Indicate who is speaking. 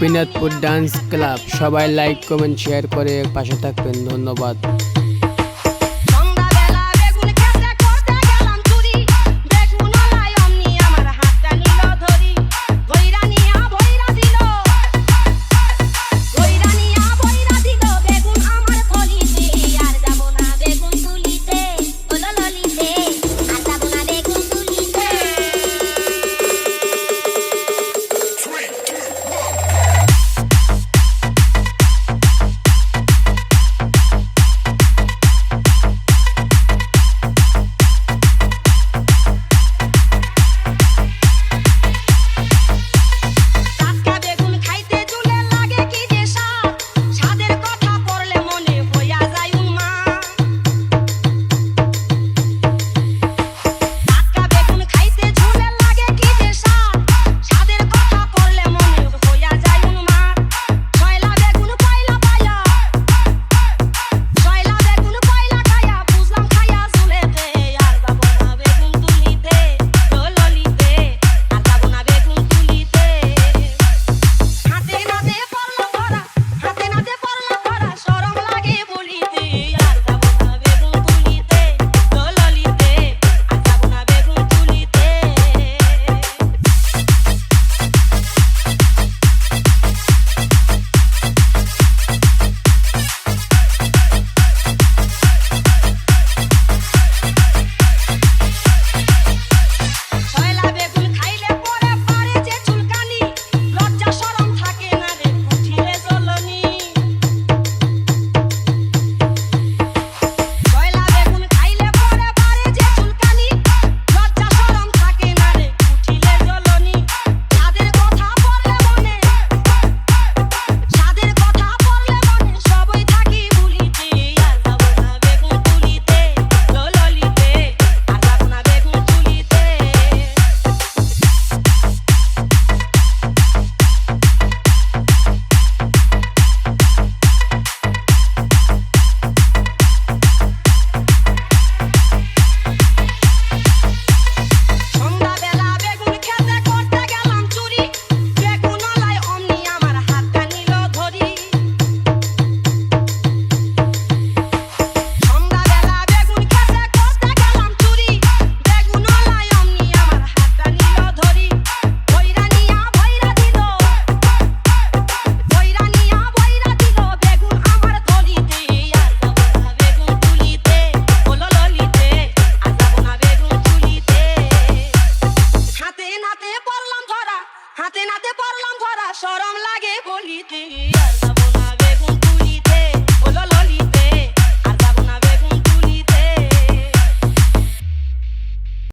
Speaker 1: Gopinathpur dance club. সবাই like comment share করে পাশে থাকবেন। ধন্যবাদ।